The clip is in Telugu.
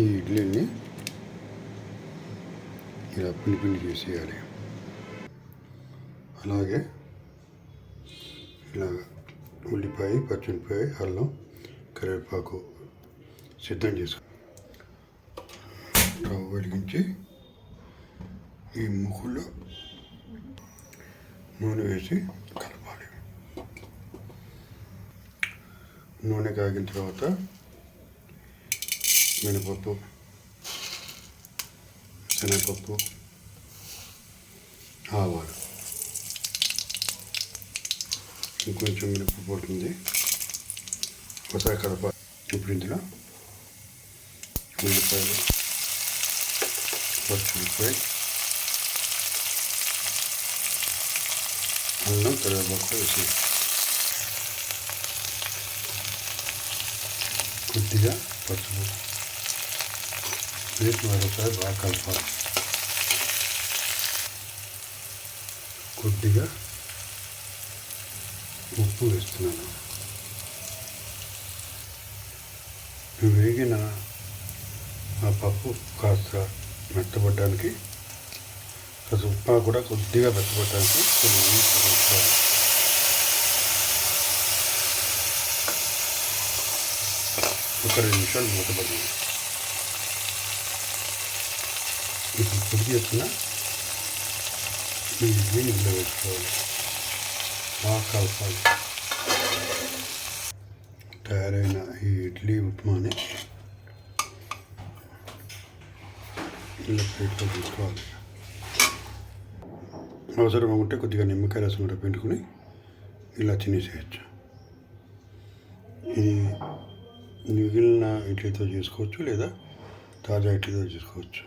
ఈ ఇడ్లీని ఇలా పిండి పిండి చేసేయాలి. అలాగే ఇలా ఉల్లిపాయ పచ్చిమిరపాయ అల్లం కరివేపాకు సిద్ధం చేసుకో స్టవ్ వెలిగించి ఈ ముక్కులో నూనె వేసి కలపాలి. నూనె కాగిన తర్వాత మినపప్పు శనగపప్పు ఆవాలు. ఇంకొంచెం మినపప్పు పడుతుంది ఒకసారి కలప ఇప్పుడు ఇందులో ఉల్లిపాయలు పచ్చిమిరపాయ అల్లం కరివేపాకు వేసి కొద్దిగా పసుపు వేసి మరొకసారి బాగా కలపాలి కొద్దిగా ఉప్పు వేస్తున్నాను వేగిన ఆ పప్పు కాస్త మెత్తబడ్డానికి కాస్త ఉప్మా కూడా కొద్దిగా మెత్తపడడానికి కొన్ని కలుపుకోవాలి ఒక రెండు నిమిషాలు మూతపడింది ఇప్పుడు పొడి చేసిన ఈ ఇడ్లీని ఇందులో వేసుకోవాలి బాగా కలపాలి. తయారైన ఈ ఇడ్లీ ఉప్మాని ఇలా ప్లేట్లో తీసుకోవాలి అవసరం ఉంటే కొద్దిగా నిమ్మకాయ రసం కూడా పెట్టుకుని ఇలా తినేసేయచ్చు. ఇది మిగిలిన ఇడ్లీతో చేసుకోవచ్చు లేదా తాజా ఇడ్లీతో చేసుకోవచ్చు.